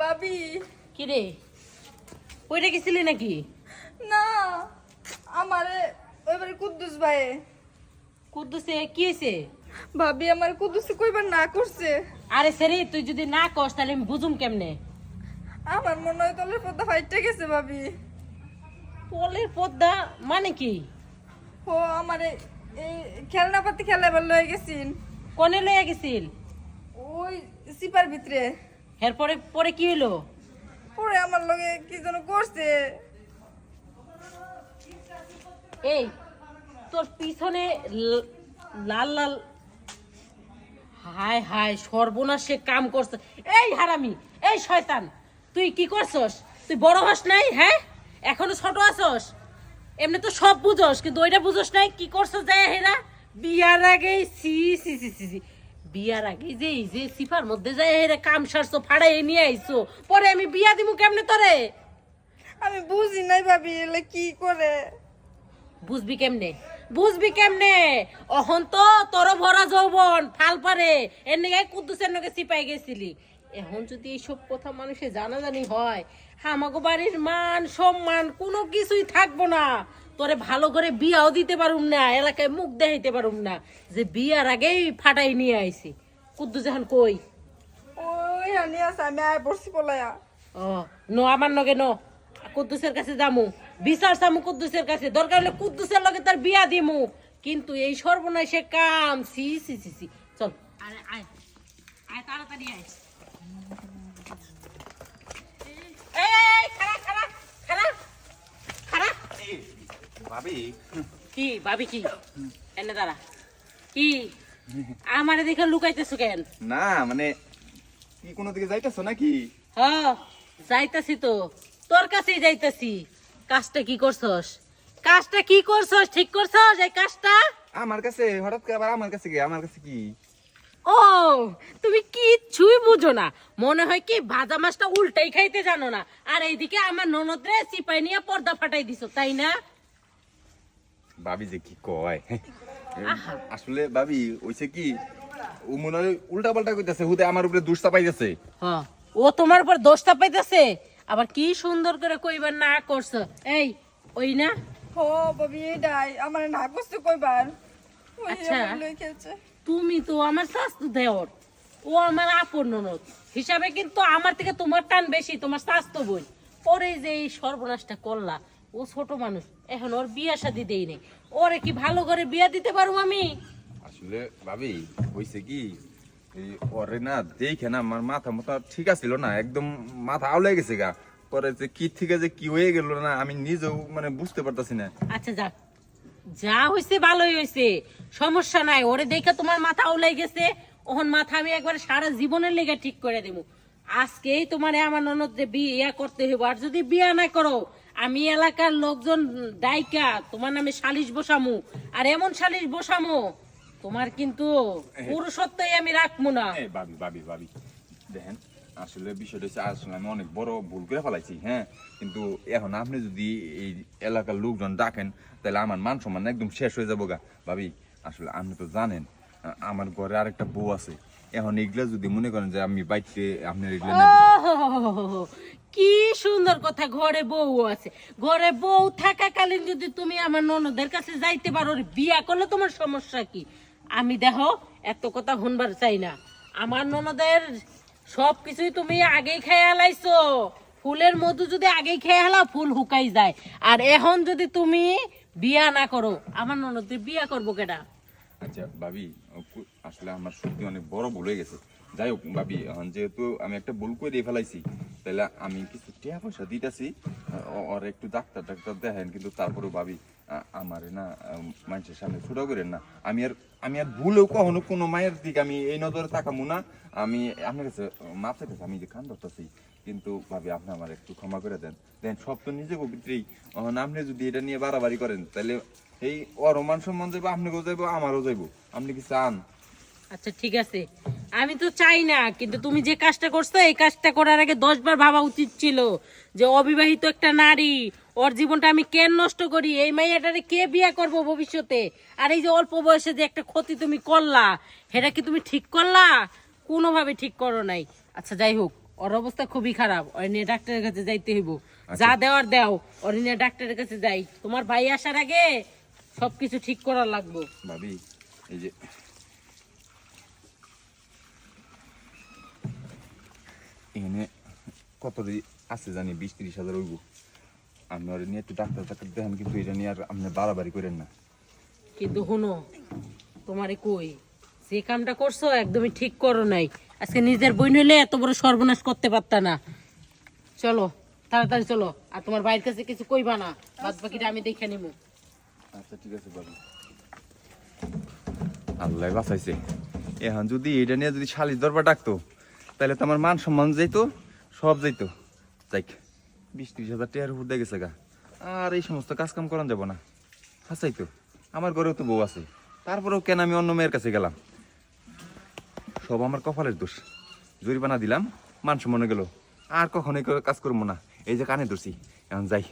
ভাবি। কি রে ওইটা গেছিলি নাকি? না আমারে ওইবারে কুদ্দুস ভাই। কুদ্দুসে? কি হয়েছে ভাবি আমার কুদ্দুসে কইবার না করছে। আরে সেরে তুই যদি না কস তাহলে আমি বুঝুম কেমনে? আমার মনে হয় তলের পদ্মা ফাইটে গেছে ভাবি। পলের পদ্মা মানে কি? ও আমারে এই খেলনা পাতি খেলা এবার লয়ে গেছিন কনে লইয়া গেছিল? ওই সিপার ভিতরে। এরপরে পরে কি হলো পরে আমার লগে কি যেন করছে। এই তোর পিছনে লাল লাল হায় হায় সর্বনাশে কাম করছে। এই হারামি এই শয়তান তুই কি করছস? তুই বড় হস নাই হ্যাঁ? এখনও ছোট আছস? এমনি তো সব বুঝস কিন্তু ওইটা বুঝস নাই কি করছস যায় হেরা? বিয়ার আগে সি সি সি সি সি বিয়ার আগে যে এই যে সিফার মধ্যে যায় হেরে কাম সারছো ফাড়াই নিয়ে আইছো। পরে আমি বিয়া দিমু কেমনে তরে? আমি বুঝি নাই ভাবি এলে কি করে? বুঝবি কেমনে? বুঝবি কেমনে? অহন তো তোর ভরা যৌবন ফাল পারে এর নিয়ে কুদ্দুসের নাকি সিপাই গেছিলি। এখন যদি এইসব কথা মানুষে জানাজানি হয় আমাগো বাড়ির মান সম্মান কোনো কিছুই থাকব না। তোরে ভালো করে বিয়াও দিতে পারুম না এলাকায় মুখ দেখাইতে পারুম না যে বিয়ার আগেই ফাটাই নিয়ে আইছি। কুদ্দুস এখন কই? ওই হানি আছে আমি আয় পড়ছি পলায়া ও নো আমার নগে নো। কুদ্দুসের কাছে যামু। বিচার চামু কুদ্দুসের কাছে। দরকার হলে কুদ্দুসের লগে তার বিয়া দিমু। কিন্তু এই সর্বনাশে কাম। সি সি সি সি চল। আরে আয়। আয় তাড়াতাড়ি আয়। কি ভাবি কি? এনে দাঁড়া। কি? আমারে দেখে লুকাইতেছো কেন? না মানে কি কোনো দিকে যাইতেছো নাকি? হ যাইতাছি তো। তোর কাছেই যাইতাছি। কাজটা কি করছস? কাজটা কি করছস? ঠিক করছস এই কাজটা? আমার কাছে হঠাৎ করে আবার আমার কাছে কি আমার কাছে কি? ও তুমি কিচ্ছুই বুঝো না। মনে হয় কি ভাজা মাছটা উল্টাই খাইতে জানো না। আর এইদিকে আমার ননদরে সিপাই নিয়ে পর্দা ফাটাই দিছো তাই না? ভাবি যে কি কয়? আসলে ভাবি ওইছে কি ও মনে হয় উল্টা পাল্টা কইতাছে হুদে আমার উপরে দুষ্টা পাইতেছে হ ও তোমার উপর দোষটা পাইতেছে আবার কি সুন্দর করে কইবার না করছ। এই ওই না। ও ভাবি এটাই আমার না করছে কইবার। আচ্ছা। তুমি তো আমার শাস্তু দেওর। ও আমার আপন ননদ। হিসাবে কিন্তু আমার থেকে তোমার টান বেশি তোমার স্বাস্থ্য বই। পরে যে এই সর্বনাশটা করলা ও ছোট মানুষ এখন ওর বিয়া শাদি দেই নেই। ওরে কি ভালো করে বিয়া দিতে পারব আমি? আসলে ভাবি হইছে কি এই ওরে না দেখে না আমার মাথা মাথা ঠিক আছিল না একদম মাথা আউলে গেছে গা। পরে যে কি থেকে যে কি হয়ে গেল না আমি নিজেও মানে বুঝতে পারতাছি না। আচ্ছা যাক। যা হয়েছে ভালোই হয়েছে সমস্যা নাই ওরে দেখে তোমার মাথা উলাই গেছে ওহন মাথা আমি একবারে সারা জীবনের লেগে ঠিক করে দেবো। আজকেই তোমার আমার ননদ যে বিয়া করতে হইব আর যদি বিয়া না করো আমি এলাকার লোকজন ডাইকা তোমার নামে সালিশ বসামু। আর এমন সালিশ বসামু তোমার কিন্তু পুরুষত্বই আমি রাখব না। ভাবি ভাবি ভাবি দেখেন। আসলে বিষয়টা হচ্ছে, আসলে আমি অনেক বড় ভুল করে ফেলাইছি হ্যাঁ? কিন্তু এখন আপনি যদি এই এলাকার লোকজন ডাকেন, তাহলে আমার মান সম্মান একদম শেষ হয়ে যাব গা। ভাবি, আসলে আপনি তো জানেন আমার ঘরে আরেকটা বউ আছে। এখন এগুলা যদি মনে করেন যে আমি বাইতে আপনার এগুলো কি সুন্দর কথা, ঘরে বউ আছে। ঘরে বউ থাকাকালীন যদি তুমি আমার ননদের কাছে যাইতে পারো বিয়া করলে তোমার সমস্যা কি? আমি দেখো, এত কথা শুনবার চাই না। আমার ননদের সব কিছুই তুমি আগেই খেয়ে হালাইছো ফুলের মধু যদি আগেই খেয়ে হালাও ফুল হুকাই যায়। আর এখন যদি তুমি বিয়া না করো, আমার ননদের বিয়া করব কেটা আচ্ছা ভাবি আসলে আমার সত্যি অনেক বড় ভুল হয়ে গেছে। যাই হোক, ভাবি যেহেতু আমি একটা ভুল করে দিয়ে ফেলাইছি, তাহলে আমি কিছু টাকা পয়সা দিতেছি। আর একটু ডাক্তার ডাক্তার দেখেন কিন্তু তারপরেও ভাবি আমার না মানুষের সামনে ছোট করেন না। আমি আর আমি আর ভুলেও কখনো কোনো মায়ের দিকে আমি এই নজরে তাকামু না। আমি, আপনার কাছে মাপ চাইতেছি আমি যে কান ধরতেছি, কিন্তু ভাবি আপনি আমার একটু ক্ষমা করে দেন। দেন সব তো নিজে পবিত্রই আপনি যদি এটা নিয়ে বাড়াবাড়ি করেন, তাহলে এই অরমান সম্মান যাইবো, আপনাকেও যাইবো, আমারও যাইবো। আপনি কি চান? আচ্ছা ঠিক আছে। আমি তো চাই না, কিন্তু তুমি যে কাজটা করছ, এই কাজটা করার আগে দশ বার ভাবা উচিত ছিল যে অবিবাহিত একটা নারী ওর জীবনটা আমি কেন নষ্ট করি? এই মাইয়াটারে কে বিয়ে করব ভবিষ্যতে? আর এই যে অল্প বয়সে যে একটা ক্ষতি তুমি করলা সেটা কি তুমি ঠিক করলা? কোনোভাবে ঠিক করো নাই। আচ্ছা যাই হোক ওর অবস্থা খুবই খারাপ। ওর নিয়ে ডাক্তারের কাছে যাইতে হইব। যা দেওয়ার দাও। ওর নিয়ে ডাক্তারের কাছে যাই। তোমার ভাই আসার আগে সবকিছু ঠিক করার লাগবো। ভাবি এই যে এখানে কত আছে জানি বিশ ত্রিশ হাজার হইব। আমি ওর নিয়ে একটু ডাক্তার টাক্তার দেখেন কিন্তু এটা নিয়ে আর আপনি বাড়াবাড়ি করেন না। কিন্তু শুনো তোমারে কই যে কামটা করছ একদমই ঠিক করো নাই। আজকে নিজের বই নইলে এত বড় সর্বনাশ করতে পারতা না। চলো তাড়াতাড়ি চলো আর তোমার ভাইয়ের কাছে কিছু কইবা না বাদ বাকিটা আমি দেখে নিব আচ্ছা ঠিক আছে বাবু। আল্লাহ বাঁচাইছে। এখন যদি এটা নিয়ে যদি শালির দরবার ডাকতো তাহলে তো আমার মান সম্মান যাইতো সব যাইতো। যাইক। বিশ ত্রিশ হাজার টাকার উপর দেখেছে গা। আর এই সমস্ত কাজকাম করান যাব না। হাসাই তো, আমার ঘরেও তো বউ আছে। তারপরেও কেন আমি অন্য মেয়ের কাছে গেলাম? সব আমার কপালের দোষ। জরিমানা দিলাম, মান সম্মানে গেল। আর কখনোই কাজ করব না। এই যে কানে ধরছি, এখন যাই।